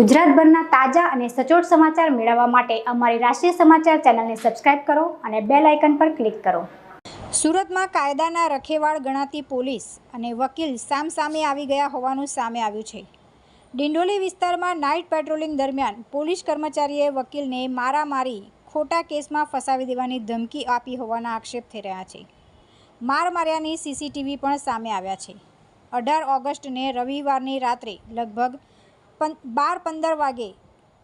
ગુજરાતભરના તાજા અને સચોટ સમાચાર મેળવવા માટે અમારી રાષ્ટ્રીય સમાચાર ચેનલને સબસ્ક્રાઇબ કરો અને બેલ આઇકન પર ક્લિક કરો. સુરતમાં કાયદાના રખેવાળ ગણાતી પોલીસ અને વકીલ સામસામે આવી ગયા હોવાનું સામે આવ્યું છે. ડિંડોલી વિસ્તારમાં નાઇટ પેટ્રોલિંગ દરમિયાન પોલીસ કર્મચારીએ વકીલને મારામારી, ખોટા કેસમાં ફસાવી દેવાની ધમકી આપી હોવાના આક્ષેપ થઈ રહ્યા છે. માર માર્યાની સીસીટીવી પણ સામે આવ્યા છે. અઢાર ઓગસ્ટને રવિવારની રાત્રે લગભગ બાર પંદર વાગે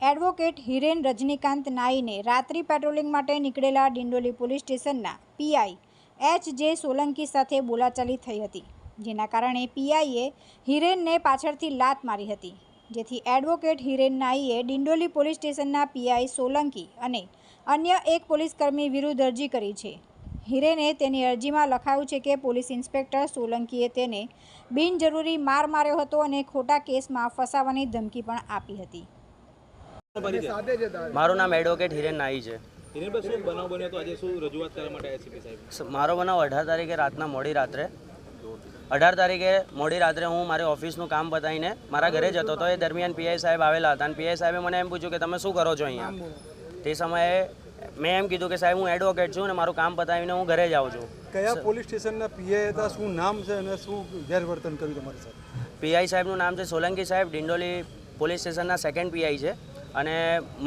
એડવોકેટ હિરેન રજનીકાંત નાઈને રાત્રિ પેટ્રોલિંગ માટે નીકળેલા ડિંડોલી પોલીસ સ્ટેશનના પીઆઈ એચ જે સોલંકી સાથે બોલાચાલી થઈ હતી, જેના કારણે પીઆઈએ હિરેનને પાછળથી લાત મારી હતી, જેથી એડવોકેટ હિરેન નાઈએ ડિંડોલી પોલીસ સ્ટેશનના પીઆઈ સોલંકી અને અન્ય એક પોલીસકર્મી વિરુદ્ધ અરજી કરી છે. હિરેને તેની અરજીમાં લખાયું છે કે પોલીસ ઇન્સ્પેક્ટર સોલંકીએ તેને બિનજરૂરી માર માર્યો હતો અને ખોટા કેસમાં ફસાવાની ધમકી પણ આપી હતી. મારું નામ એડવોકેટ હિરેન નાઈ છે. મારો બનાવ અઢાર તારીખે રાતના મોડી રાત્રે. અઢાર તારીખે મોડી રાત્રે હું મારી ઓફિસનું કામ બતાવીને મારા ઘરે જતો હતો. એ દરમિયાન પીઆઈ સાહેબ આવેલા હતા અને પીઆઈ સાહેબે મને એમ પૂછ્યું કે તમે શું કરો છો અહીંયા? તે સમયે મેં એમ કીધું કે સાહેબ હું એડવોકેટ છું અને મારું કામ પતાવીને હું ઘરે જાઉં છું. કયા પોલીસ સ્ટેશનના પીએ હતા શું નામ છે અને શું ગેરવર્તન કર્યું તમારી સાથે? પીઆઈ સાહેબનું નામ છે સોલંકી સાહેબ ડિંડોલી પોલીસ સ્ટેશનના સેકન્ડ પીઆઈ છે. અને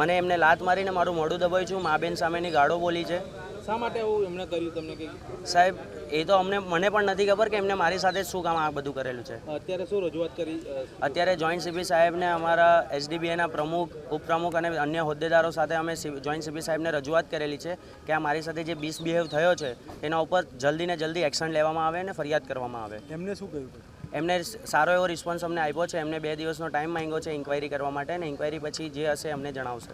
મને એમને લાત મારીને મારું મોઢું દબાવ્યું છું મા બેન સામેની ગાળો બોલી છે. શા માટે એવું એમણે કર્યું તમને કે સાહેબ એ તો અમને મને પણ નથી ખબર કે એમને મારી સાથે શું કામ આ બધું કરેલું છે. અત્યારે શું રજૂઆત કરી અત્યારે જોઈન્ટ સીપી સાહેબને અમારા એસડીબીએના પ્રમુખ ઉપપ્રમુખ અને અન્ય હોદ્દેદારો સાથે અમે જોઈન્ટ સીપી સાહેબને રજૂઆત કરેલી છે કે આ મારી સાથે જે મિસબિહેવ થયો છે એના ઉપર જલ્દીને જલ્દી એક્શન લેવામાં આવે અને ફરિયાદ કરવામાં આવે. એમને શું કહ્યું એમને સારો એવો રિસ્પોન્સ અમને આપ્યો છે એમને બે દિવસનો ટાઈમ માંગ્યો છે ઇન્ક્વાયરી કરવા માટે અને ઇન્ક્વાયરી પછી જે હશે અમને જણાવશે.